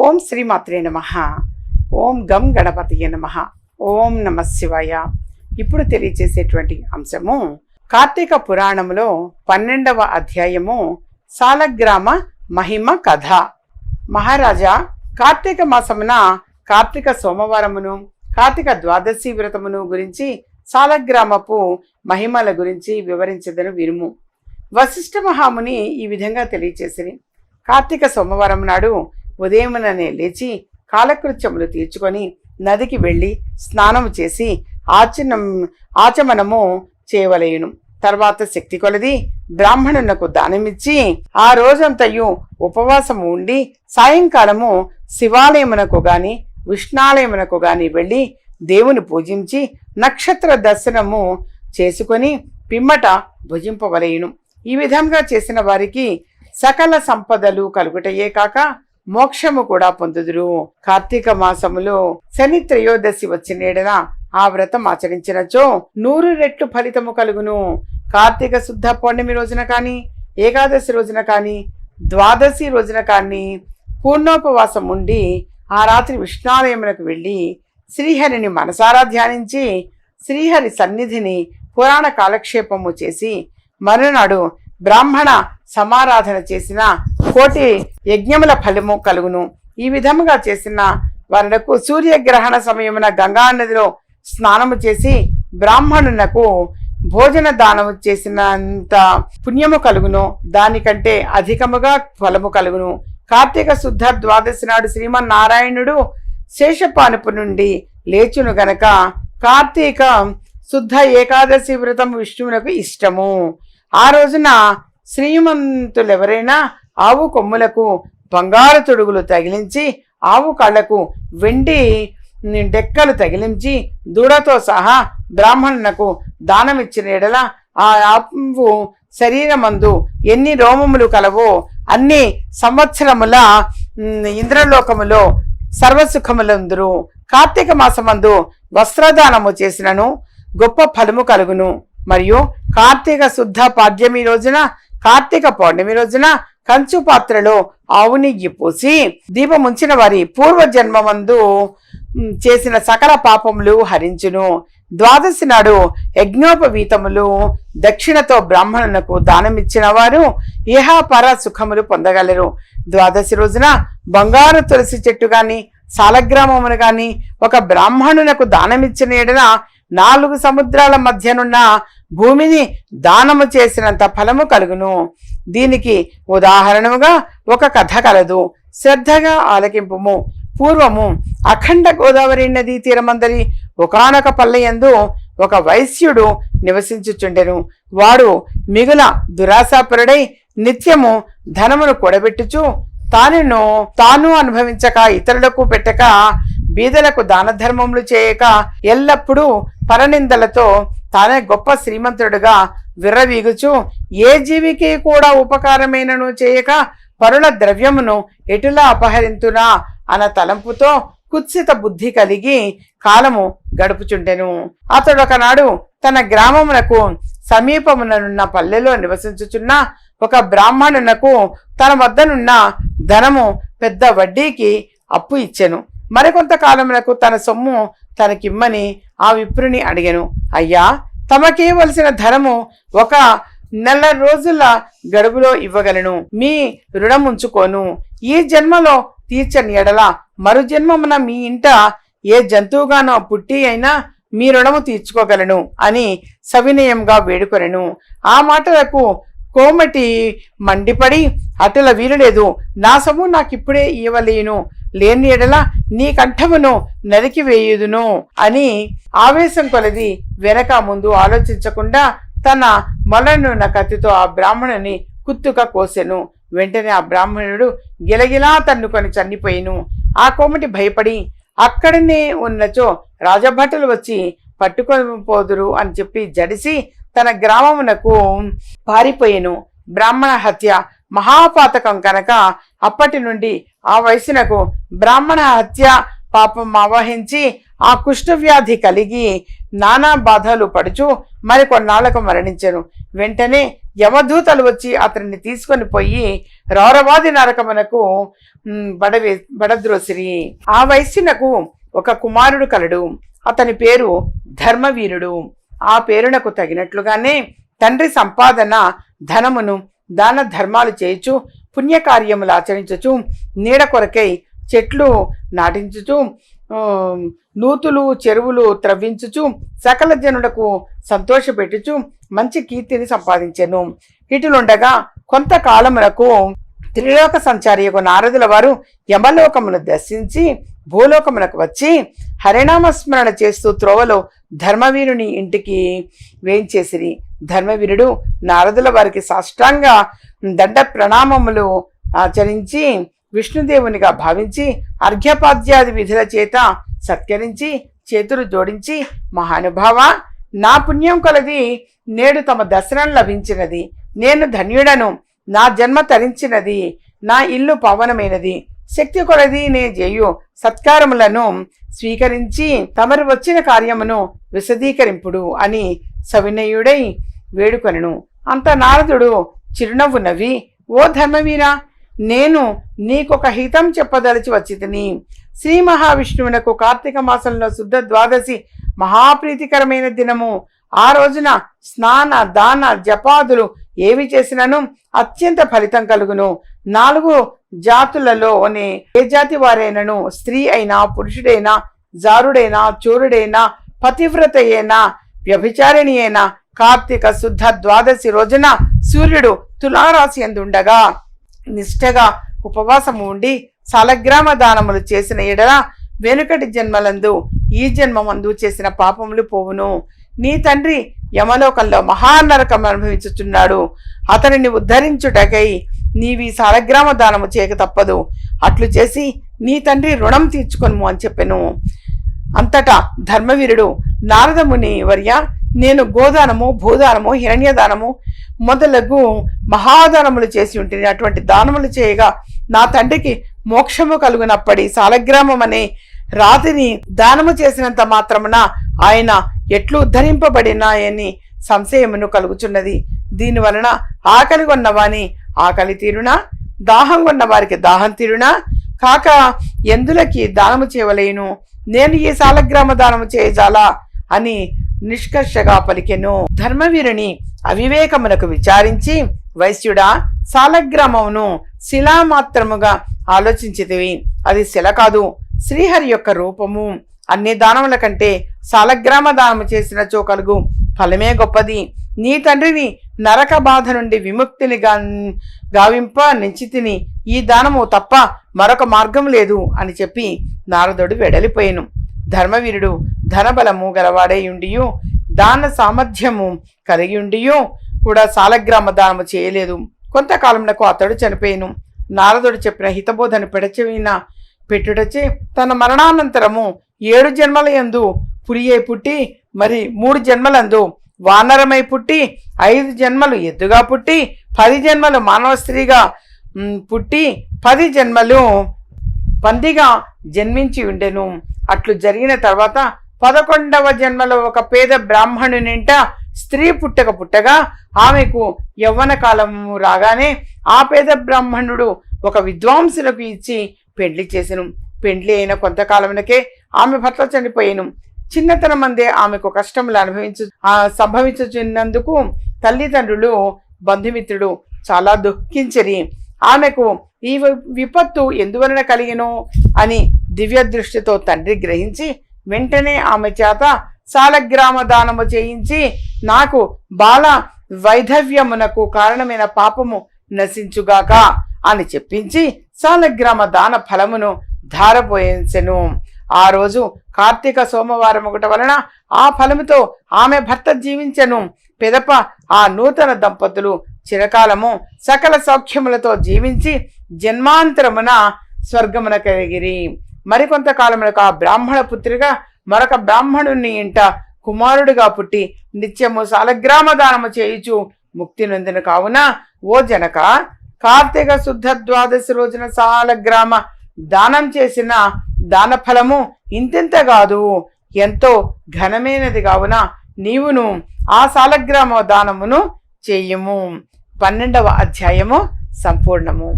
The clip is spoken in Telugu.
ఓం శ్రీమాత్రే నమ. ఓం గం గణపతియే నమ. ఓం నమ శివాయ. ఇప్పుడు తెలియచేసేటువంటి అంశము కార్తీక పురాణములో పన్నెండవ అధ్యాయము సాలగ్రామ మహిమ కథ. మహారాజా కార్తీక మాసమున కార్తీక సోమవారమును కార్తీక ద్వాదశి వ్రతమును గురించి సాలగ్రామపు మహిమల గురించి వివరించదను విరుము వశిష్ఠ మహాముని ఈ విధంగా తెలియచేసిరి. కార్తీక సోమవారం నాడు ఉదయముననే లేచి కాలకృత్యములు తీర్చుకొని నదికి వెళ్ళి స్నానము చేసి ఆచనం ఆచమనము చేయవలయును తర్వాత శక్తి కొలది బ్రాహ్మణునకు దానమిచ్చి ఆ రోజంతయు ఉపవాసము ఉండి సాయంకాలము శివాలయమునకు గాని విష్ణాలయమునకు గాని వెళ్ళి దేవుని పూజించి నక్షత్ర దర్శనము చేసుకొని పిమ్మట భుజింపవలయును ఈ విధంగా చేసిన వారికి సకల సంపదలు కలుగుటయే కాక మోక్షము కూడా పొందుదురు. కార్తీక మాసములో శని త్రయోదశి వచ్చినేడన ఆ వ్రతం ఆచరించినచో నూరు రెట్లు ఫలితము కలుగును. కార్తీక శుద్ధ పౌర్ణమి రోజున కానీ ఏకాదశి రోజున కానీ ద్వాదశి రోజున కానీ పూర్ణోపవాసం ఉండి ఆ రాత్రి విష్ణాలయములకు వెళ్ళి శ్రీహరిని మనసారా ధ్యానించి శ్రీహరి సన్నిధిని పురాణ కాలక్షేపము చేసి మరునాడు బ్రాహ్మణ సమారాధన చేసిన కోటి యజ్ఞముల ఫలము కలుగును. ఈ విధముగా చేసిన వారులకు సూర్యగ్రహణ సమయమున గంగా నదిలో స్నానము చేసి బ్రాహ్మణునకు భోజన దానము చేసినంత పుణ్యము కలుగును. దానికంటే అధికముగా ఫలము కలుగును. కార్తీక శుద్ధ ద్వాదశి నాడు శ్రీమన్నారాయణుడు శేషపానుపు నుండి లేచును గనక కార్తీక శుద్ధ ఏకాదశి వ్రతం విష్ణువునకు ఇష్టము. ఆ రోజున శ్రీమంతులెవరైనా ఆవు కొమ్ములకు బంగారు తొడుగులు తగిలించి ఆవు కళ్ళకు వెండి డెక్కలు తగిలించి దూడతో సహా బ్రాహ్మణునకు దానమిచ్చిన ఎడల ఆ ఆవు శరీరమందు ఎన్ని రోమములు కలవో అన్ని సంవత్సరముల ఇంద్రలోకములో సర్వసుఖములందురు. కార్తీక మాసమందు వస్త్రదానము చేసినను గొప్ప ఫలము కలుగును. మరియు కార్తీక శుద్ధ పాడ్యమి రోజున కార్తీక పౌర్ణమి రోజున కంచు పాత్రలో ఆవు నెయ్యి పూసి దీపముంచిన వారి పూర్వ జన్మమందు చేసిన సకల పాపములు హరించును. ద్వాదశి నాడు యజ్ఞోపవీతములు దక్షిణతో బ్రాహ్మణులకు దానమిచ్చిన వారు ఇహాపర సుఖములు పొందగలరు. ద్వాదశి రోజున బంగారు తులసి చెట్టు గాని సాలగ్రామమును గాని ఒక బ్రాహ్మణునకు దానమిచ్చిన ఎడన నాలుగు సముద్రాల మధ్యనున్న భూమిని దానము చేసినంత ఫలము కలుగును. దీనికి ఉదాహరణముగా ఒక కథ కలదు. శ్రద్ధగా ఆలకింపుము. పూర్వము అఖండ గోదావరి నదీ తీరమందరి ఒకనొక పల్లెయందు ఒక వైశ్యుడు నివసించుచుండెను. వాడు మిగుల దురాశాపరుడై నిత్యము ధనమును కూడబెట్టుచు తానును తాను అనుభవించక ఇతరులకు పెట్టక బీదలకు దాన ధర్మములు చేయక ఎల్లప్పుడూ పరనిందలతో తానే గొప్ప శ్రీమంతుడుగా విర్రవీగుచు ఏ జీవికి కూడా ఉపకారమైనను చేయక పరుల ద్రవ్యమును ఎటులా అపహరింతునా అన్న తలంపుతో కుత్సిత బుద్ధి కలిగి కాలము గడుపుచుండెను. అతడు ఒకనాడు తన గ్రామమునకు సమీపముననున్న పల్లెలో నివసించుచున్న ఒక బ్రాహ్మణునకు తన వద్దనున్న ధనము పెద్ద వడ్డీకి అప్పు ఇచ్చెను. మరికొంతకాలమునకు తన సొమ్ము తనకిమ్మని ఆ విప్రుని అడిగెను. అయ్యా తమకేవలసిన ధనము ఒక నెల రోజుల గడువులో ఇవ్వగలను. మీ రుణం ఉంచుకోను ఈ జన్మలో తీర్చని ఎడల మరు జన్మమున మీ ఇంట ఏ జంతువుగానో పుట్టి అయినా మీ రుణము తీర్చుకోగలను అని సవినయంగా వేడుకొనెను. ఆ మాటలకు కోమటి మండిపడి అటుల వీలులేదు. నా సొమ్ము నాకిప్పుడే ఇవ్వలేను లేని ఎడల నీ కంఠమును నరికి వేయుదును అని ఆవేశం కొలది వెనక ముందు ఆలోచించకుండా తన మొలనున్న కత్తితో ఆ బ్రాహ్మణుని కుత్తుక కోసెను. వెంటనే ఆ బ్రాహ్మణుడు గిలగిలా తన్నుకొని చనిపోయిను. ఆ కోమటి భయపడి అక్కడనే ఉన్నచో రాజభటులు వచ్చి పట్టుకొని పోదురు అని చెప్పి జడిసి తన గ్రామమునకు పారిపోయెను. బ్రాహ్మణ హత్య మహాపాతకం కనుక అప్పటి నుండి ఆ వయసునకు బ్రాహ్మణ హత్య పాపం ఆవహించి ఆ కుష్ఠవ్యాధి కలిగి నానా బాధలు పడుచు మరి కొన్నాళ్ళకు మరణించెను. వెంటనే యమదూతలు వచ్చి అతనిని తీసుకొని పోయి రౌరవాది నరకమునకు బడవే బడద్రోసిరి. ఆ వయస్సునకు ఒక కుమారుడు కలడు. అతని పేరు ధర్మవీరుడు. ఆ పేరునకు తగినట్లుగానే తండ్రి సంపాదన ధనమును దాన ధర్మాలు చేయొచ్చు పుణ్యకార్యములు ఆచరించుచు నీడ కొరకై చెట్లు నాటించుచు నూతులు చెరువులు త్రవ్వించుచు సకల జనులకు సంతోషపెట్టుచు మంచి కీర్తిని సంపాదించెను. ఇటులుండగా కొంతకాలమునకు త్రిలోక సంచారి యొక్క నారదుల వారు యమలోకమును దర్శించి భూలోకమునకు వచ్చి హరినామస్మరణ చేస్తూ త్రోవలో ధర్మవీరుని ఇంటికి వేయించేసిరి. ధర్మవీరుడు నారదుల వారికి సాష్టాంగ దండ ప్రణామములు ఆచరించి విష్ణుదేవునిగా భావించి అర్ఘ్యపాద్యాది విధుల చేత సత్కరించి చేతులు జోడించి మహానుభావ నా పుణ్యం కొలది నేడు తమ దర్శనం లభించినది. నేను ధన్యుడను. నా జన్మ తరించినది. నా ఇల్లు పవనమైనది. శక్తి కొలది నే చేయు సత్కారములను స్వీకరించి తమరు వచ్చిన కార్యమును విశదీకరింపుడు అని సవినయుడై వేడుకొనెను. అంత నారదుడు చిరునవ్వు నవ్వి ఓ ధర్మవీరా నేను నీకొక హితం చెప్పదలిచి వచ్చితిని. శ్రీ మహావిష్ణువునకు కార్తీక మాసంలో శుద్ధ ద్వాదశి మహాప్రీతికరమైన దినము. ఆ రోజున స్నాన దాన జపాదులు ఏవి చేసినను అత్యంత ఫలితం కలుగును. నాలుగు జాతులలోని ఏ జాతి వారైనను? స్త్రీ అయినా పురుషుడైనా జారుడైనా చోరుడైనా పతివ్రత అయినా వ్యభిచారిణి అయినా కార్తీక శుద్ధ ద్వాదశి రోజున సూర్యుడు తులారాశి ఎందుండగా? నిష్ఠగా ఉపవాసము ఉండి సాలగ్రామ దానములు చేసిన ఎడల వెనుకటి జన్మలందు ఈ జన్మమందు చేసిన పాపములు పోవును. నీ తండ్రి యమలోకంలో మహానరకం అనుభవించుచున్నాడు. అతనిని ఉద్ధరించుటకై నీవి సాలగ్రామ దానము చేయక తప్పదు. అట్లు చేసి నీ తండ్రి రుణం తీర్చుకొనుము అని చెప్పెను. అంతటా ధర్మవీరుడు నారదముని వర్య నేను గోదానము భూదానము హిరణ్యదానము మొదలగు మహాదానములు చేసి ఉంటుంది అటువంటి దానములు చేయగా నా తండ్రికి మోక్షము కలుగునప్పటి సాలగ్రామం అనే రాతిని దానము చేసినంత మాత్రమున ఆయన ఎట్లు ఉద్ధరింపబడినాయని సంశయమును కలుగుచున్నది. దీని వలన ఆకలి తీరునా? దాహం కొన్న వారికి దాహం తీరునా? కాక ఎందులకి దానము చేయవలేను? నేను ఈ సాలగ్రామ దానము చేయజాలా? అని నిష్కర్షగా పలికెను. ధర్మవీరుని అవివేకమునకు విచారించి వైశ్యుడా సాలగ్రామమును శిలామాత్రముగా ఆలోచించితివి. అది శిల కాదు శ్రీహరి యొక్క రూపము. అన్ని దానముల కంటే సాలగ్రామ దానము చేసినచో కలుగు ఫలమే గొప్పది. నీ తండ్రిని నరక బాధ నుండి విముక్తిని గా గావింప నించితిని ఈ దానము తప్ప మరొక మార్గం లేదు అని చెప్పి నారదుడు వెడలిపోయాను. ధర్మవీరుడు ధనబలము గలవాడేయుండియు దాన సామర్థ్యము కలిగియుండియు కూడా సాలగ్రామ దానము చేయలేదు. కొంతకాలంలో అతడు చనిపోయాను. నారదుడు చెప్పిన హితబోధను పెడచెవిన పెట్టుటచే తన మరణానంతరము ఏడు జన్మల యందు పులియే పుట్టి మరి మూడు జన్మలందు వానరమై పుట్టి ఐదు జన్మలు ఎద్దుగా పుట్టి పది జన్మలు మానవ స్త్రీగా పుట్టి పది జన్మలు పందిగా జన్మించి ఉండెను. అట్లు జరిగిన తర్వాత పదకొండవ జన్మలో ఒక పేద బ్రాహ్మణునింట స్త్రీ పుట్టక పుట్టగా ఆమెకు యవ్వన కాలము రాగానే ఆ పేద బ్రాహ్మణుడు ఒక విద్వాంసులకు ఇచ్చి పెండ్లి చేసెను. పెండ్లి అయిన కొంతకాలమునకే ఆమె భర్త చనిపోయాను. చిన్నతనం మందే ఆమెకు కష్టములు అనుభవించు సంభవించుచున్నందుకు తల్లిదండ్రులు బంధుమిత్రుడు చాలా దుఃఖించరి. ఆమెకు ఈ విపత్తు ఎందువలన కలిగినో అని దివ్య దృష్టితో తండ్రి గ్రహించి వెంటనే ఆమె చేత సాలగ్రామ దానము చేయించి నాకు బాల వైధవ్యమునకు కారణమైన పాపము నశించుగాక అని చెప్పించి సాలగ్రామ దాన ఫలమును ధారపోయించెను. ఆ రోజు కార్తీక సోమవారం ఒకటి వలన ఆ ఫలముతో ఆమె భర్త జీవించను. పెదప ఆ నూతన దంపతులు చిరకాలము సకల సౌఖ్యములతో జీవించి జన్మాంతరమున స్వర్గమున కలిగిరి మరికొంతకాలములకు ఆ బ్రాహ్మణ పుత్రిగా మరొక బ్రాహ్మణుని ఇంట కుమారుడిగా పుట్టి నిత్యము సాలగ్రామ దానము చేయుచు ముక్తి నొందిన కావున ఓ జనక కార్తీక శుద్ధ ద్వాదశి రోజున సాలగ్రామ దానం చేసిన దాన ఫలము ఇంతెంత కాదు. ఎంతో ఘనమైనది కావున నీవును ఆ సాలగ్రామ దానమును చేయము. పన్నెండవ అధ్యాయము సంపూర్ణము.